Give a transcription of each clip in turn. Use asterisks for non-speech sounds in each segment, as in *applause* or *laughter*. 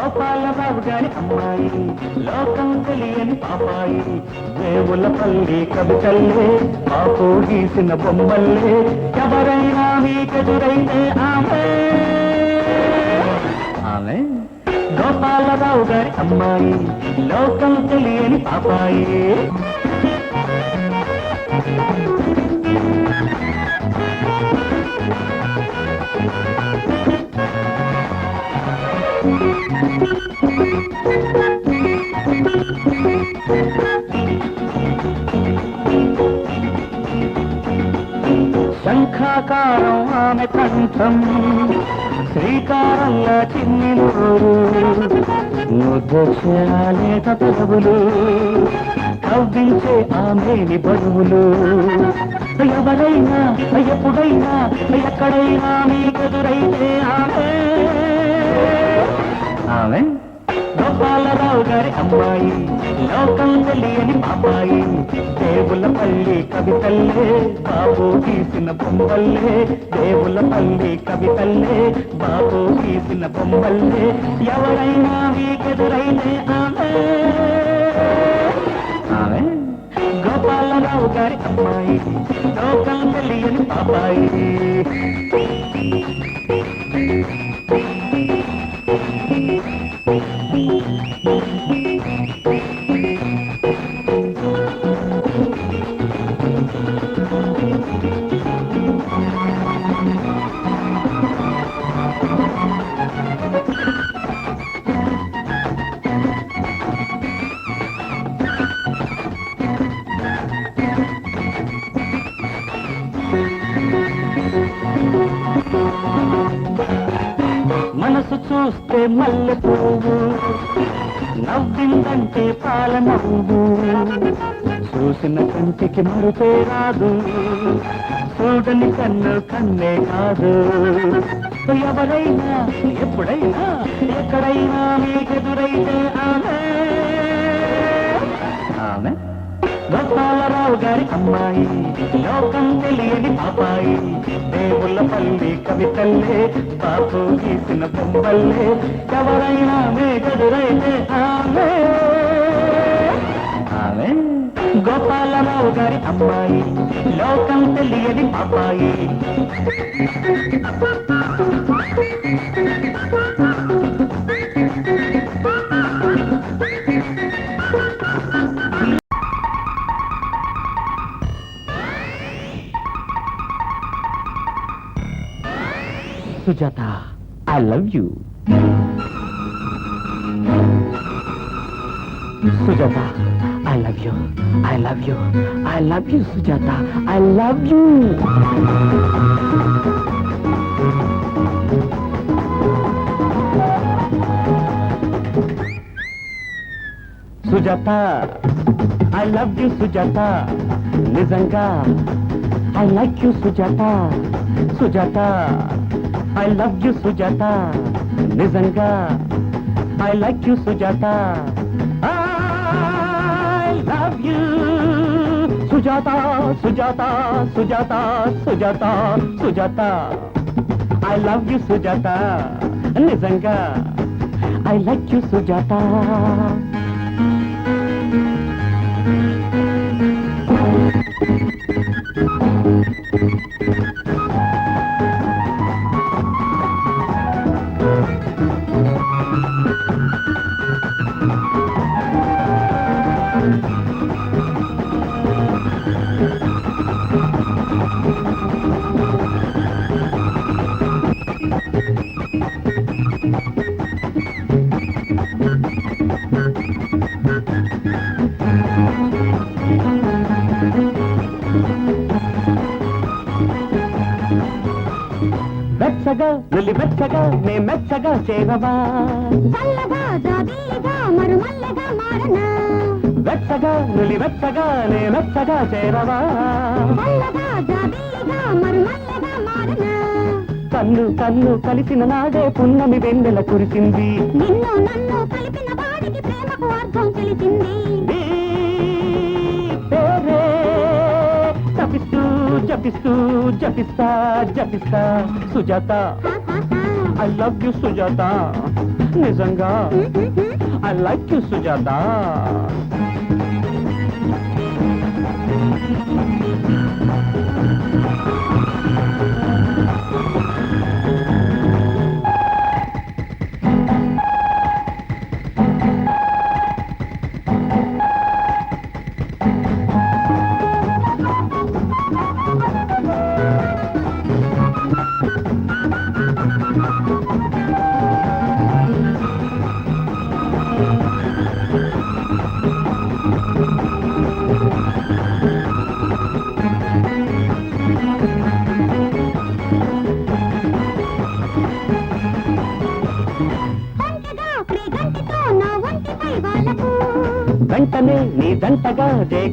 గోపాలరావు గారి అమ్మాయి లోకం తెలియని పాపాయి దేవుల పల్లి కవితల్లే పాపు గీసిన బొమ్మల్లే ఎవరైనా మీకెదురైతే ఆమె. ఆమె? గోపాలరావు గారి అమ్మాయి లోకం తెలియని పాపాయి. శంఖాకారం ఆమె కంఠం శ్రీకారంగా చిన్ని నోరు. ముద్దలే తపవులు కవ్వించే ఆమెని బరువులు. ఎవరైనా ఎప్పుడైనా ఎక్కడైనా మీకెదురైతే ఆమె. ఆమె. గోపాలరావు గారి అమ్మాయి లోకం తెలియని అమ్మాయి దేవుల పల్లి కవితల్లే బాబు తీసిన బొమ్మల్లే. దేవుల పల్లి కవితల్లే బాబు తీసిన బొమ్మల్లే. ఎవరైనా మీకెదురైతే ఆమె. ఆమె. గోపాలరావు గారి అమ్మాయి లోకం తెలియని పాపాయి. కంటికి మరుపే రాదు చూడని కన్ను కన్నే కాదు. ఎవరైనా ఎప్పుడైనా ఎక్కడైనా మీకెదురైతే ఆమె. ఆమె? గోపాలరావు గారి అమ్మాయి లోకం తెలియని పాపాయి. దేవుళ్ళ పల్లి కవితల్లే పాపు గీసిన బొమ్మల్లే. ఎవరైనా మేగదురైతే ఆమె ఆమె. గోపాలరావు గారి అమ్మాయి. లోకం తెలియని అబ్బాయి Sujatha I love you. Sujatha I love you I love you I love you Sujatha I love you Sujatha I love you Sujatha నిజంగా I like you Sujatha Sujatha I love you Sujatha నిజంగా I like you Sujatha I love you Sujatha Sujatha Sujatha Sujatha Sujatha I love you Sujatha నిజంగా I like you Sujatha వెచ్చగా నే మెచ్చగా చేరవా? చల్లగా జాబీలిగా మరుమల్లెగా మారనా? వెచ్చగా నులి వెచ్చగా నే మెచ్చగా చేరవా? చల్లగా జాబీలిగా మరుమల్లెగా మారనా? కన్ను కన్ను కలిసిన నాడే పున్నమి వెన్నెల కురిసింది నిన్ను నన్ను కలిపిన వాడికి ప్రేమకు అర్థం తెలిసింది. నీ పేరే జపిస్తూ జపిస్తా జపిస్తా Sujatha. I love you Sujatha నిజంగా I like you Sujatha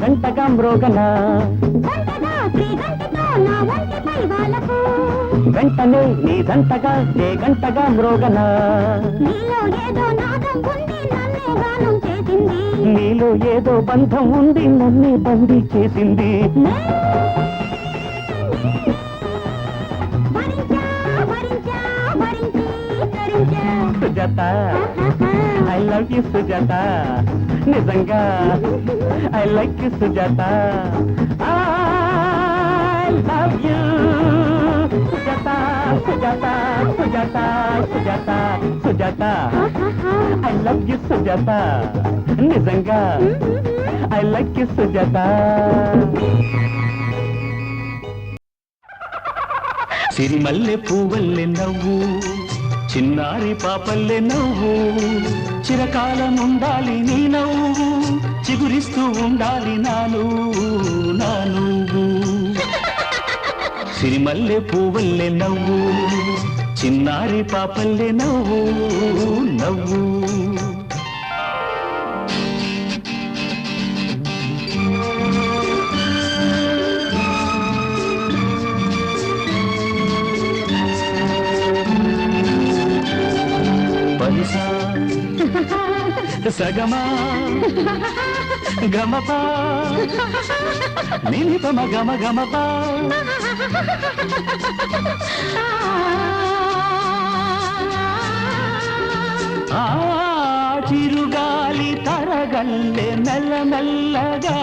గంటగా మ్రోగనా? ఒంటిపై వాళ్ళకు వెంటనే నీ దంటగా దే గంటగా మ్రోగనా? నీలో ఏదో బంధం ఉంది నన్ను బందీ చేసింది. Sujatha I love you Sujatha. నిజంగా I like you Sujatha. I love you Sujatha Sujatha Sujatha Sujatha Sujatha. I love you Sujatha. నిజంగా ఐ లైక్ యు సుజాత. సిరిమల్లె పువ్వల్లె నవ్వు. చిన్నారి పాపల్లె నవ్వు చిరకాలం ఉండాలి నీ నవ్వు చిగురిస్తూ ఉండాలి నాను నాను. నా నువ్వు సిరిమల్లె పువ్వల్లె నవ్వు చిన్నారి పాపల్లె నవ్వు నవ్వు. సగమా. గమపా. నిలిపమ గమ గమపా. చిరుగాలి తరగల్లె మెల్ల మెల్లగా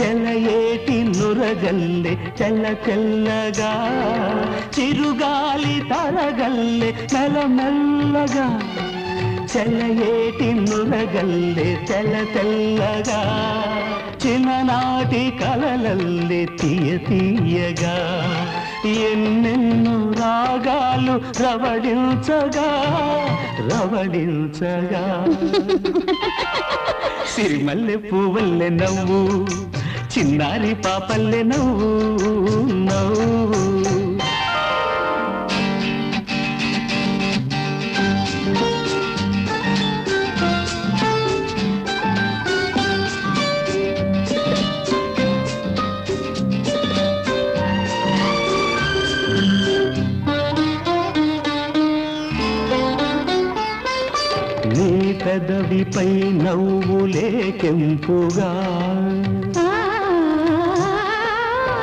చెలయేటి నురగల్లె చెల్ల చెల్లగా చిరుగాలి తరగల్లె మెల్ల చెల్లయేటి చెలయేటి తెల్ల తెల్లగా చిన్ననాటి కలలల్లె తీయ తీయగా ఎన్నెన్నో రాగాలు రవడించగా రవడించగా. సిరిమల్లె పువ్వల్లె నవ్వు చిన్నారి పాపల్లె నవ్వు నవ్వు. పై నవ్వులే కెంపుగా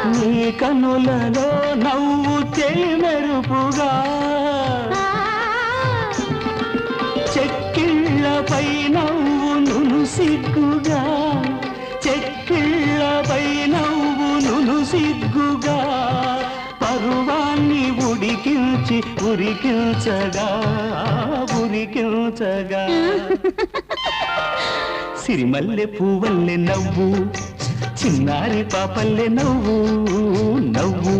నీ కనులలో నవ్వు చెలిమెరుపుగా చెక్కిళ్ళపై నవ్వు నును సిగ్గుగా. చెక్కిళ్ళపై నవ్వు నును సిగ్గుగా. పరువాన్ని ఉడికించి ఉరికించగా ఉరికించగా. సిరిమల్లె పువ్వల్లె నవ్వు చిన్నారి పాపల్లె నవ్వు నవ్వు.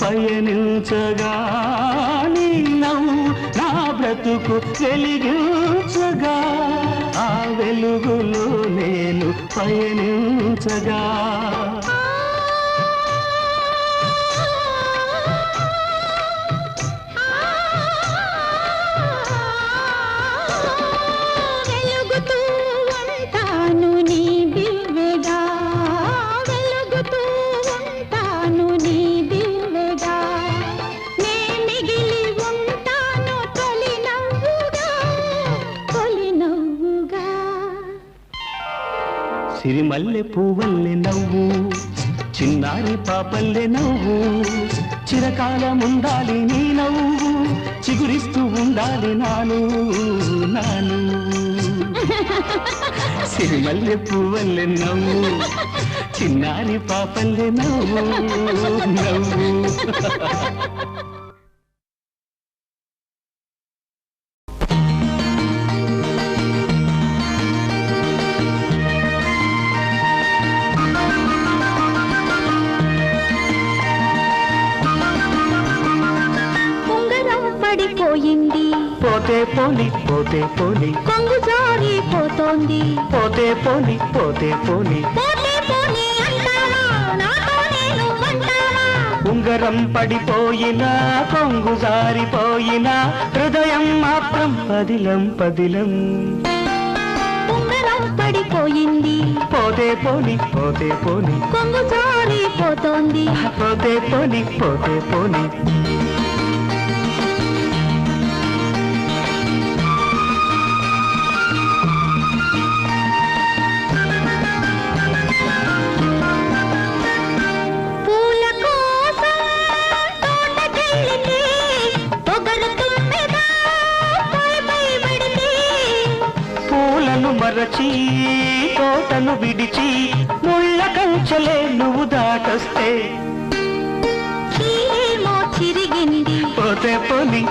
పయనించగా నీ నవ్వు నా బ్రతుకు వెలిగించగా ఆ ఆ వెలుగులో నేను పయనించగా. సిరిమల్లె పువ్వల్లె నవ్వు చిన్నారి పాపల్లె నవ్వు చిరకాలం ఉండాలి నీ నవ్వు చిగురిస్తూ ఉండాలి నాను నాను. సిరిమల్లె పువ్వల్లె నవ్వు చిన్నారి పాపల్లె నవ్వు నవ్వు. పోతే పోని. కొంగు జారిపోతోంది పోతే పోని పోతే పోని. పోతే పోనీ అంటావా? నాతో నేను అంటావా? ఉంగరం పడిపోయినా కొంగు జారిపోయినా హృదయం మాత్రం పదిలం పదిలం. ఉంగరం పడిపోయింది. పోతే పోని పోతే పోని. కొంగు జారిపోతోంది. పోతే పోని పోతే పోని. మరచి తోటను విడిచి ముళ్ళ కంచెలే నువ్వు దాటొస్తే. చిరిగింది. పోతే పోని.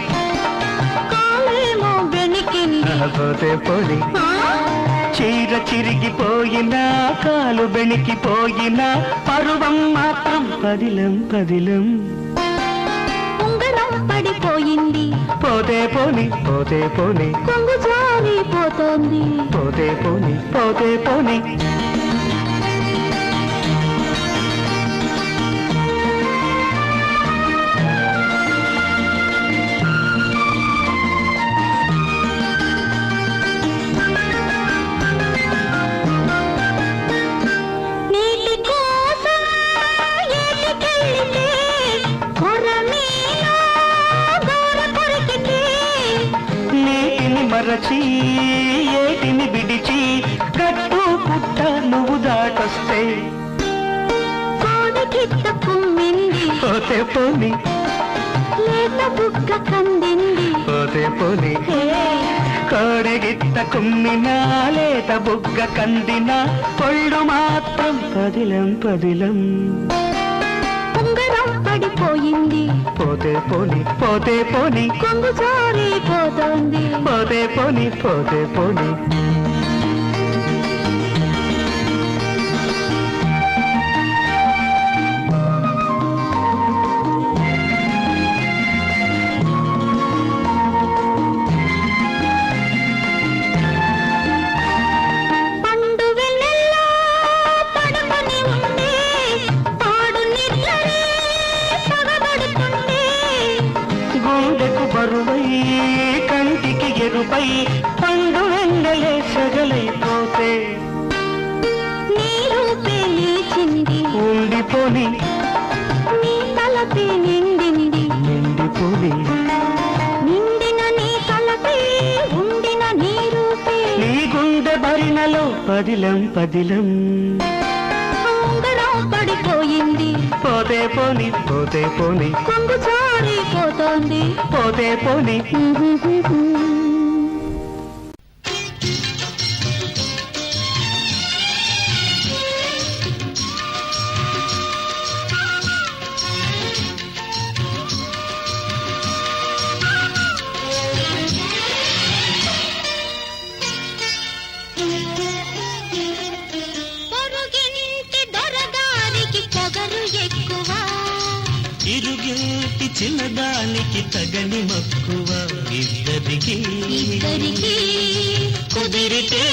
కాలేమో వెనికింది పోతే పోని? చీర చిరిగిపోయినా కాలు బెణికిపోయినా పరువం మాత్రం పదిలం పదిలం. ఉంగరం పడిపోయింది. పోతే పోని పోతే పోని. కొంగు జారిపోతోంది పోతే పోని పోతే పోని. మరచి ఏటిని విడిచి గట్టు పుట్ట నువ్వు దాటొస్తే. పోతే పోని. లేత బుగ్గ కందింది. పోతే పోని. హే, కోడెగిత్త కుమ్మినా లేత బుగ్గ కందిన పొళ్ళు మాత్రం పదిలం పదిలం. పడిపోయింది పోతే పోని పోతే పోని. కొంగు జారిపోతోంది పోతే పోని పోతే పోని. గుండెకు బరువై కంటికి ఎరుపై పండు వెన్నెలే సగలైపోతే ఉండిపోని నీ తలపే నిండింది. నిండిపోని. నిండిన నీ తలపే ఉండిన నీ రూపే. నీ గుండె భరిణలో పదిలం పదిలం. పడిపోయింది పోతే పోని. పోతే పోని. కొంగు జారిపోతోంది పోతే పోని. ఇరుగేటి చిన్నదానికి తగని మక్కువ ఇద్దరికి. ఇద్దరికి. కుదిరితే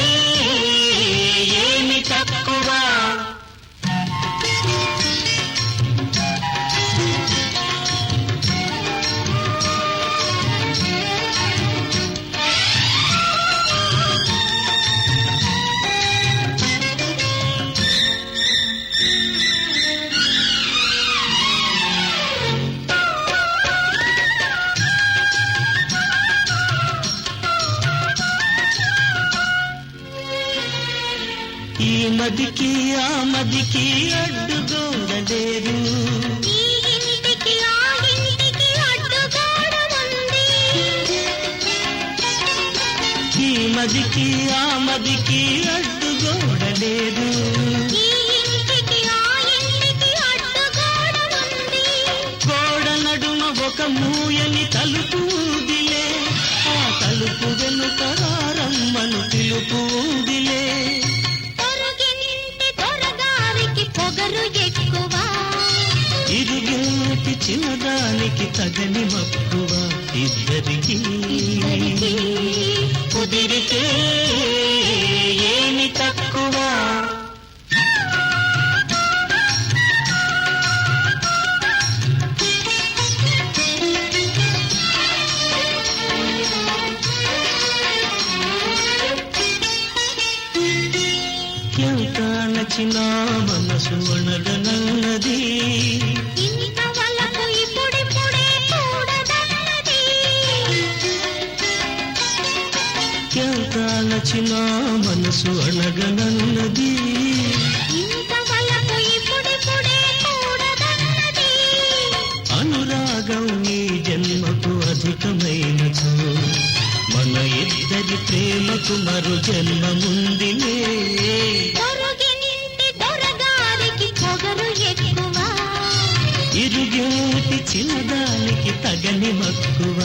ఏమి తక్కువ? ఇంటికి ఆ ఇంటికి అడ్డుగోడ ఉంది. ఈ మదికి ఆ మదికి అడ్డుగోడలేరు ఈ ఇంటికి ఆ ఇంటికి అడ్డుగోడ ఉంది. గోడ నడుమ ఒక మూయని తలుపు ఊదిలే. ఆ తలుపు వెనుక రమ్మను పిలుపు ఊదిలే. చిన్నదానికి తగని మక్కువ ఇద్దరికి. ఇద్దరికి. కుదిరితే ఏమి తక్కువ? జన్మముందిలే ఇరుగేటి చిన్నదానికి తగని మక్కువ.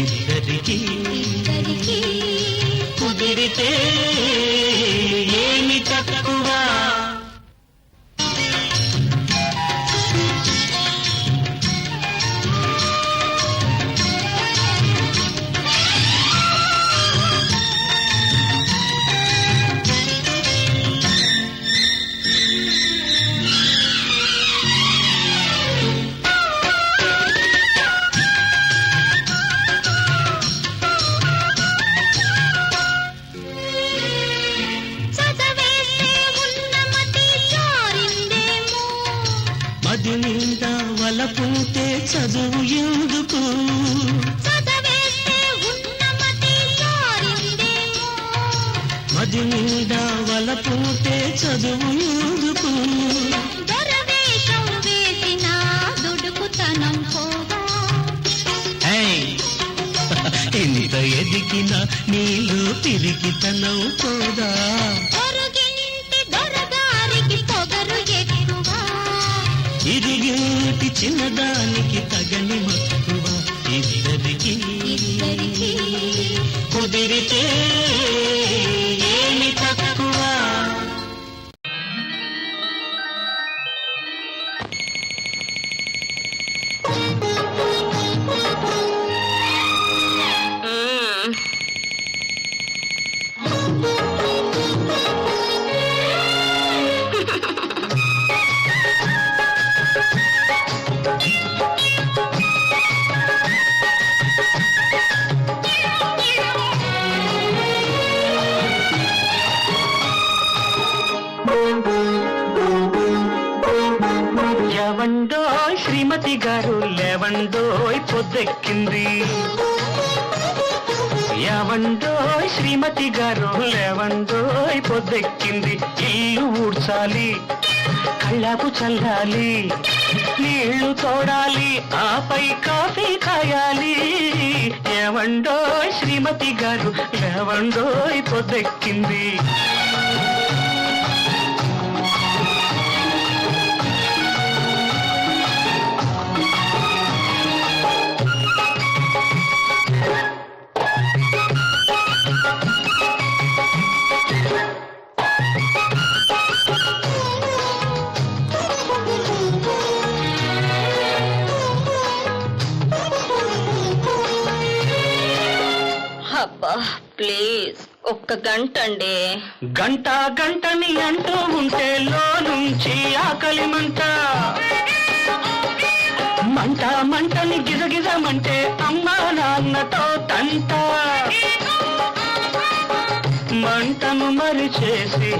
ఇద్దరికి కుదిరితే *laughs* ఇంత ఎదిగిన నీలో తిరిగితనం పోదా? ఇదిగేటి చిన్నదానికి తగని మక్కువ? ఇద్దరికి కుదిరితే గారు పొద్దెక్కింది. ఎవండోయ్ శ్రీమతి గారు లేవండోయ్ పొద్దెక్కింది. ఇల్లు ఊడ్చాలి కళ్ళాపు చల్లాలి నీళ్ళు తోడాలి ఆపై కాఫీ కాయాలి. ఏవండోయ్ శ్రీమతి గారు లేవండోయ్ పొద్దెక్కింది. గంట అండి గంట గంటని అంటూ ఉంటే లో నుంచి ఆకలి మంట. మంట మంటని గిజగిజమంటే అమ్మా నాన్నతో తంట. మంటను మరిచేసి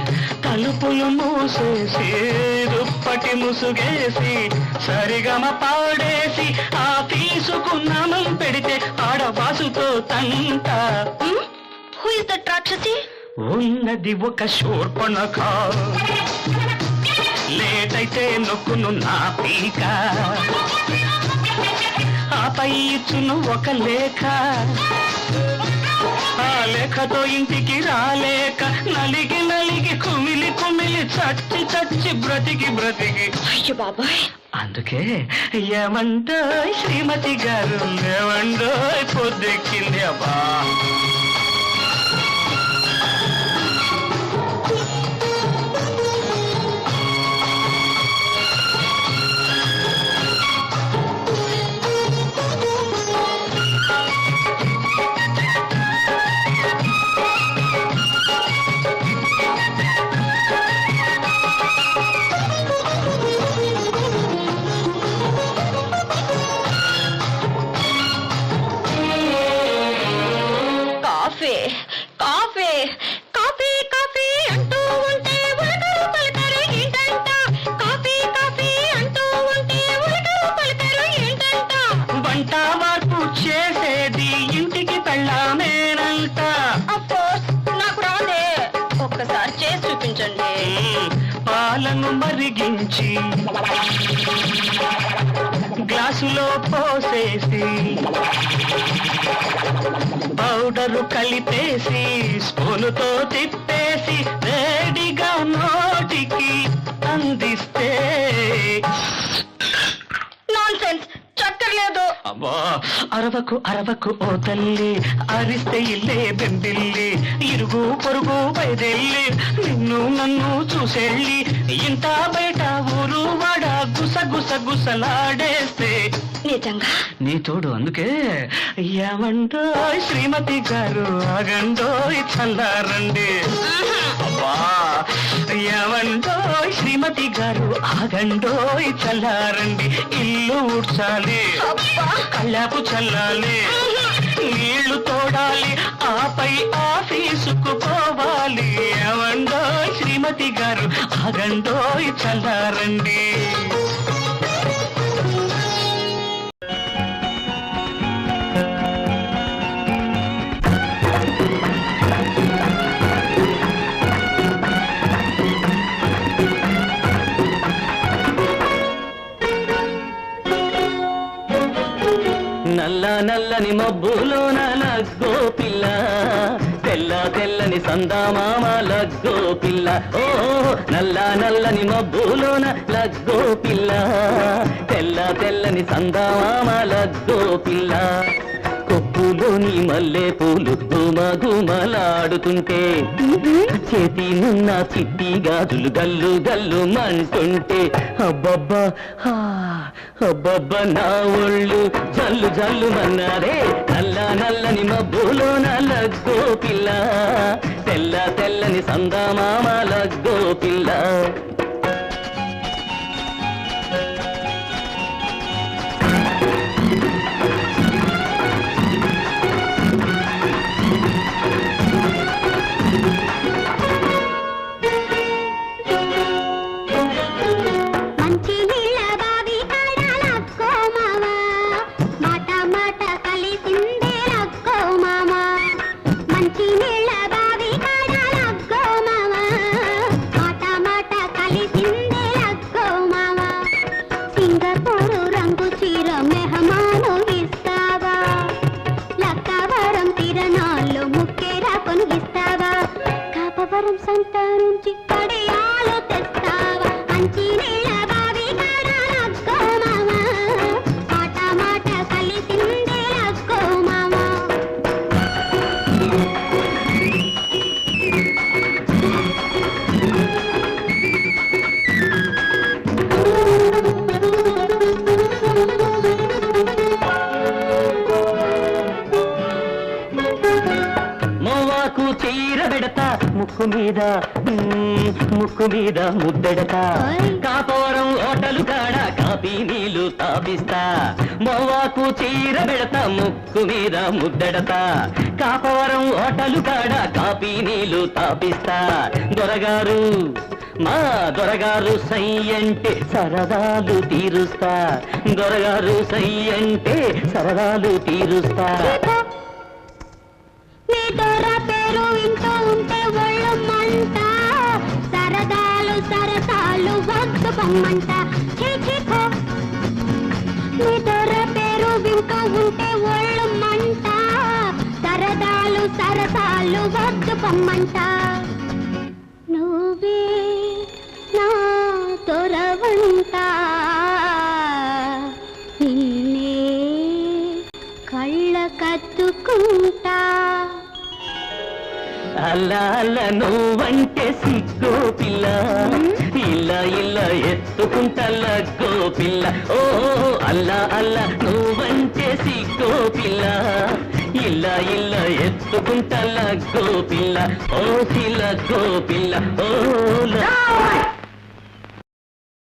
తలుపులు మూసేసి దుప్పటి ముసుగేసి సరిగమ పాడేసి ఆ తీసుకున్నామం పెడితే ఆడవాసుతో తంట. ఇస్ దట్ రాక్షసి ఉన్నది ఒక శూర్పణఖ. లేటైతే నొక్కును నా పీక. ఆపై ఇచ్చును ఒక లేఖ. ఆ లేఖతో ఇంటికి రాలేక నలిగి నలిగి కుమిలి కుమిలి చచ్చి చచ్చి బ్రతికి బ్రతికి. అయ్యో బాబాయ్. అందుకే ఏమంటో శ్రీమతి గారు ఏమండో పొద్దెక్కింది అబ్బా. పోసేసి పౌడరు కలిపేసి స్పూనుతో తిప్పేసి వేడిగా నోటికి అందిస్తే నాన్ సెన్స్ చక్కర్లేదు అబ్బా అరవకు అరవకు ఓ తల్లి అరిస్తే ఇల్లే బెంబిల్లి ఇరుగు పొరుగు బయదెల్లి నిన్ను నన్ను చూసెళ్ళి ఇంత బయట ఊరు వాడ గుస గుస గుసలాడేస్తే. నిజంగా? నీ తోడు అందుకే ఏమంటో శ్రీమతి గారు ఆగండో చల్లారండి. ఏమంటో శ్రీమతి గారు ఆగండో చల్లారండి ఇల్లు ఊడ్చాలి. కళ్ళాపు చల్లాలి. నీళ్ళు తోడాలి ఆపై ఆఫీసుకు పోవాలి ఏమండో శ్రీమతి గారు ఆగండో చల్లారండి. తెల్లని నల్లని మబ్బులోన లగ్గో పిల్ల. తెల్ల తెల్లని సందామామ లగ్గో పిల్ల. ఓ నల్ల నల్లని మబ్బులోన లగ్గో పిల్ల. తెల్ల తెల్లని సందామామ లగ్గో పిల్ల. కొప్పు కొప్పులోని మల్లె పూలు ధూమ ధూమలాడుతుంటే చేతి నున్న చిట్టి గాజులు గల్లు గల్లు మంటుంటే అబ్బబ్బా హా, అబ్బబ్బా నా ఒళ్ళు జల్లు జల్లు మన్నారే నల్ల నల్లని మబ్బులో నల్లగ్గో పిల్ల తెల్ల తెల్లని సందామామ లగ్గో పిల్ల. మీద ముద్దెడతా. కాపోరం ఓటలు కాడ కాపీ నీళ్ళు తాపిస్తా. మోవాకు చీర పెడతా ముక్కు మీద ముద్దెడతా. కాపోరం ఓటలు కాడ కాపీ నీళ్ళు తాపిస్తా. దొరగారు మా దొరగారు సై అంటే సరదాలు తీరుస్తా. దొరగారు సై అంటే సరదాలు తీరుస్తా. ఛో. మీ దొర పేరు వింటూ ఉంటే ఒళ్ళు మంట. సరదాలు సరసాలు వద్దు బొమ్మంట నువ్వే నా దొరవంట నిన్నే కళ్ళ కత్తుకుంటా. అలా అలా నువ్వంటే సిగ్గో పిల్ల. ఇల్ల ఇల్ల ఎత్తుకుంటల్ల గోపిల్ల. పిల్ల ఓ అల్ల అల్లా నువ్వంటే సిగ్గో ఇల్ల ఇలా ఇలా ఎత్తుకుంటా లగ్గో పిల్ల గోపిల్ల. ఓ